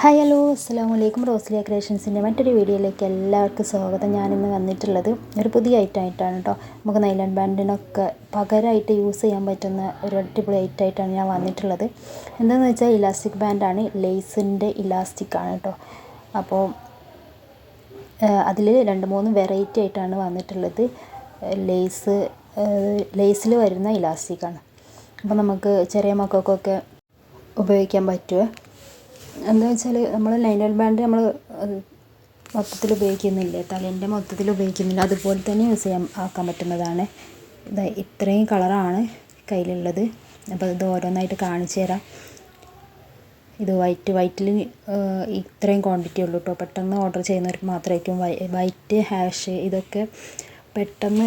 Hi hello. അസ്സാം വലൈക്കും റോസ്ലിയ ക്രിയേഷൻസിന്റെ മറ്റൊരു വീഡിയോയിലേക്ക് എല്ലാവർക്കും സ്വാഗതം. ഞാനിന്ന് വന്നിട്ടുള്ളത് ഒരു പുതിയ ഐറ്റം ആയിട്ടാണ് കേട്ടോ. നമുക്ക് നൈലൺ ബാൻഡിനൊക്കെ പകരമായിട്ട് യൂസ് ചെയ്യാൻ പറ്റുന്ന ഒരു അടിപൊളി ഐറ്റം ആയിട്ടാണ് ഞാൻ വന്നിട്ടുള്ളത്. എന്താണെന്ന് വെച്ചാൽ ഇലാസ്റ്റിക് ബാൻഡാണ് ലേസിന്റെ ഇലാസ്റ്റിക് ആണ് കേട്ടോ. അപ്പോൾ അതിൽ രണ്ട് മൂന്ന് വെറൈറ്റി ആയിട്ടാണ് വന്നിട്ടുള്ളത്. ലേസ് ലേസിൽ വരുന്ന ഇലാസ്റ്റിക്കാണ്. അപ്പോൾ നമുക്ക് ചെറിയ മക്കൾക്കൊക്കെ ഉപയോഗിക്കാൻ പറ്റുമോ? എന്താ വെച്ചാൽ നമ്മൾ ലൈനൽ ബാൻഡ് നമ്മൾ മൊത്തത്തിൽ ഉപയോഗിക്കുന്നില്ലേ? തലേന്റെ മൊത്തത്തിൽ ഉപയോഗിക്കുന്നില്ല. അതുപോലെ തന്നെ യൂസ് ചെയ്യാൻ ആക്കാൻ പറ്റുന്നതാണ്. ഇത് ഇത്രയും കളറാണ് കയ്യിലുള്ളത്. അപ്പോൾ ഇത് ഓരോന്നായിട്ട് കാണിച്ചു തരാം. ഇത് വൈറ്റ് വൈറ്റിൽ ഇത്രയും ക്വാണ്ടിറ്റി ഉള്ളൂ കേട്ടോ പെട്ടെന്ന് ഓർഡർ ചെയ്യുന്നവർക്ക് മാത്രമായിരിക്കും വൈറ്റ് ഹാഷ് ഇതൊക്കെ പെട്ടെന്ന്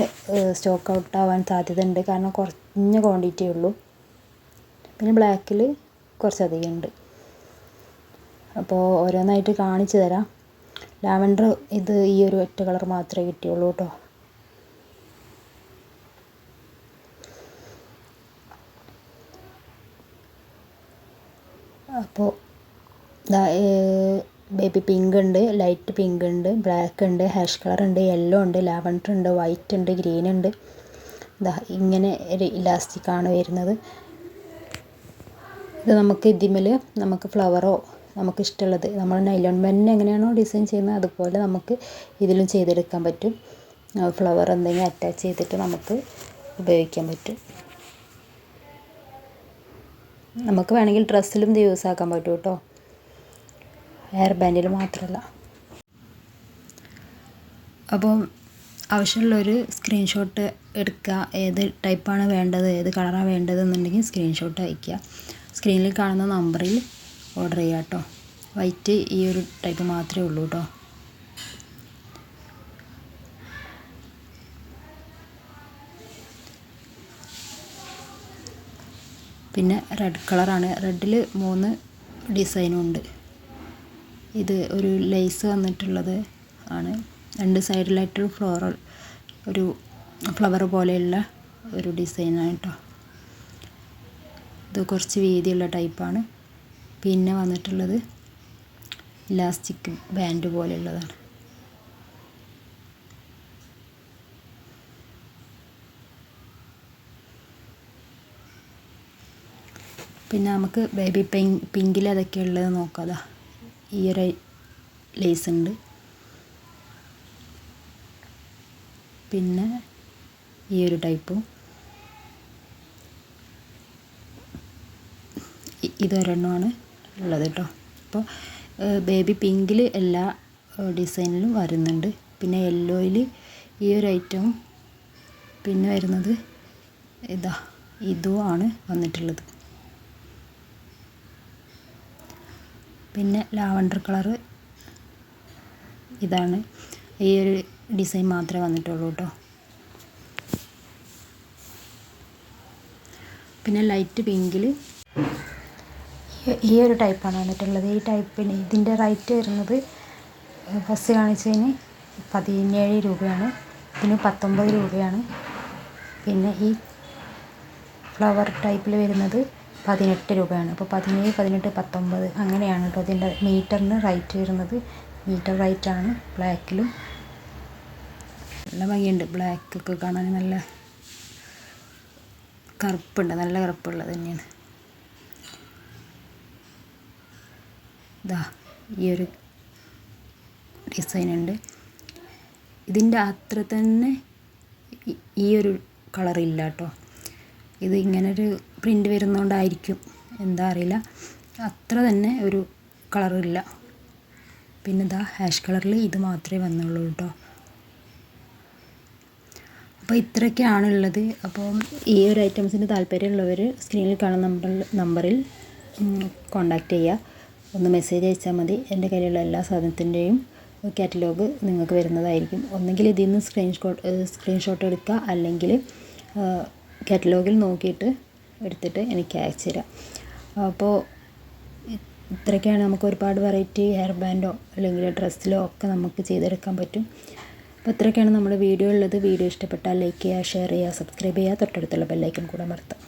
സ്റ്റോക്ക് ഔട്ട് ആവാൻ സാധ്യത ഉണ്ട് കാരണം കുറഞ്ഞ ക്വാണ്ടിറ്റി ഉള്ളൂ. പിന്നെ ബ്ലാക്കിൽ കുറച്ചധികം ഉണ്ട് അപ്പോൾ ഓരോന്നായിട്ട് കാണിച്ചു തരാം. ലാവൻഡർ ഇത് ഈ ഒരു ഒറ്റ കളർ മാത്രമേ കിട്ടിയുള്ളൂ കേട്ടോ. അപ്പോൾ ബേബി പിങ്ക് ഉണ്ട് ലൈറ്റ് പിങ്ക് ഉണ്ട് ബ്ലാക്ക് ഉണ്ട് ഹാഷ് കളർ ഉണ്ട് യെല്ലോ ഉണ്ട് ലാവൻഡർ ഉണ്ട് വൈറ്റ് ഉണ്ട് ഗ്രീൻ ഉണ്ട്. ഇതാ ഇങ്ങനെ ഒരു ഇലാസ്റ്റിക്കാണ് വരുന്നത്. ഇത് നമുക്ക് ഇതിമേൽ നമുക്ക് ഫ്ലവറോ നമുക്ക് ഇഷ്ടമുള്ളത് നമ്മൾ നൈലോൺ ബാൻഡിന് എങ്ങനെയാണോ ഡിസൈൻ ചെയ്യുന്നത് അതുപോലെ നമുക്ക് ഇതിലും ചെയ്തെടുക്കാൻ പറ്റും. ഫ്ലവർ എന്തെങ്കിലും അറ്റാച്ച് ചെയ്തിട്ട് നമുക്ക് ഉപയോഗിക്കാൻ പറ്റും. നമുക്ക് വേണമെങ്കിൽ ഡ്രസ്സിലും ഇത് യൂസ് ആക്കാൻ പറ്റും കേട്ടോ. ഹെയർ ബാൻഡിൽ മാത്രമല്ല അപ്പോൾ ആവശ്യമുള്ളൊരു സ്ക്രീൻഷോട്ട് എടുക്കുക. ഏത് ടൈപ്പാണ് വേണ്ടത് ഏത് കളറാണ് വേണ്ടതെന്നുണ്ടെങ്കിൽ സ്ക്രീൻഷോട്ട് അയയ്ക്കുക. സ്ക്രീനിൽ കാണുന്ന നമ്പറിൽ ഓർഡർ ചെയ്യുക കേട്ടോ വൈറ്റ് ഈ ഒരു ടൈപ്പ് മാത്രമേ ഉള്ളൂ കേട്ടോ പിന്നെ റെഡ് കളറാണ് റെഡിൽ മൂന്ന് ഡിസൈനും ഉണ്ട്. ഇത് ഒരു ലേസ് വന്നിട്ടുള്ളത് ആണ്. രണ്ട് സൈഡിലായിട്ട് ഫ്ലോറൽ ഒരു ഫ്ലവർ പോലെയുള്ള ഒരു ഡിസൈനാണ് കേട്ടോ ഇത് കുറച്ച് വീതിയുള്ള ടൈപ്പാണ് പിന്നെ വന്നിട്ടുള്ളത് ഇലാസ്റ്റിക് ബാൻഡ് പോലെയുള്ളതാണ്. പിന്നെ നമുക്ക് ബേബി പിങ്ക് പിങ്കിൽ അതൊക്കെ ഉള്ളത് നോക്കാം ഈ ഒരു ലേസ് ഉണ്ട്. പിന്നെ ഈ ഒരു ടൈപ്പും. ഇതൊരെണ്ണമാണ്. ഉള്ളത് കേട്ടോ. അപ്പോൾ ബേബി പിങ്കിൽ എല്ലാ ഡിസൈനിലും വരുന്നുണ്ട്. പിന്നെ യെല്ലോയിൽ ഈ ഒരു ഐറ്റവും പിന്നെ വരുന്നത് ഇതാ ഇതുമാണ് വന്നിട്ടുള്ളത്. പിന്നെ ലാവണ്ടർ കളറ് ഇതാണ്. ഈ ഒരു ഡിസൈൻ മാത്രമേ വന്നിട്ടുള്ളൂ കേട്ടോ. പിന്നെ ലൈറ്റ് പിങ്കിൽ ഈ ഒരു ടൈപ്പാണ് വന്നിട്ടുള്ളത്. ഈ ടൈപ്പിന് ഇതിന്റെ റേറ്റ് വരുന്നത് ഫസ്റ്റ് കാണിച്ചതിന് പതിനേഴ് രൂപയാണ്. ഇതിന് പത്തൊമ്പത് രൂപയാണ്. പിന്നെ ഈ ഫ്ലവർ ടൈപ്പിൽ വരുന്നത് പതിനെട്ട് രൂപയാണ്. അപ്പോൾ പതിനേഴ് പതിനെട്ട് പത്തൊമ്പത് അങ്ങനെയാണ് കേട്ടോ ഇതിന്റെ മീറ്ററിന് റൈറ്റ് വരുന്നത്. മീറ്റർ റൈറ്റ് ആണ് ബ്ലാക്കിലും. നല്ല ഭംഗിയുണ്ട്. ബ്ലാക്കൊക്കെ കാണാൻ നല്ല കറുപ്പുണ്ട്. നല്ല കറുപ്പുള്ളത് തന്നെയാണ്. ഇതാ ഈ ഒരു ഡിസൈൻ ഉണ്ട് ഇതിന്റെ അത്ര തന്നെ ഈ ഒരു കളറില്ല കേട്ടോ. ഇത് ഇങ്ങനൊരു പ്രിന്റ് വരുന്നതുകൊണ്ടായിരിക്കും എന്താ അറിയില്ല. അത്ര തന്നെ ഒരു കളറില്ല. പിന്നെ ഇതാ ഹാഷ് കളറിൽ ഇത് മാത്രമേ വന്നുള്ളൂ കേട്ടോ. അപ്പോൾ ഇത്രയൊക്കെയാണുള്ളത്. അപ്പം ഈ ഒരു ഐറ്റംസിന് താല്പര്യമുള്ളവർ സ്ക്രീനിൽ കാണുന്ന നമ്പറിൽ നമ്പറിൽ കോണ്ടാക്ട് ചെയ്യുക. ഒന്ന് മെസ്സേജ് അയച്ചാൽ മതി. എന്റെ കയ്യിലുള്ള എല്ലാ സാധനത്തിന്റെയും കാറ്റലോഗ് നിങ്ങൾക്ക് വരുന്നതായിരിക്കും. ഒന്നെങ്കിൽ ഇതിൽ നിന്ന് സ്ക്രീൻഷോട്ട് സ്ക്രീൻഷോട്ട് എടുക്കുക. അല്ലെങ്കിൽ കാറ്റലോഗിൽ നോക്കിയിട്ട് എടുത്തിട്ട് എനിക്ക് അയച്ചു തരാം. അപ്പോൾ ഇത്രയൊക്കെയാണ് നമുക്ക് ഒരുപാട് വെറൈറ്റി ഹെയർ ബാൻഡോ അല്ലെങ്കിൽ ഡ്രസ്സിലോ ഒക്കെ നമുക്ക് ചെയ്തെടുക്കാൻ പറ്റും. അപ്പോൾ ഇത്രയൊക്കെയാണ് നമ്മുടെ വീഡിയോ ഉള്ളത്. വീഡിയോ ഇഷ്ടപ്പെട്ടാൽ ലൈക്ക് ചെയ്യുക ഷെയർ ചെയ്യുക സബ്സ്ക്രൈബ് ചെയ്യുക. തൊട്ടടുത്തുള്ള ബെല്ലൈക്കൻ കൂടെ മറത്തുക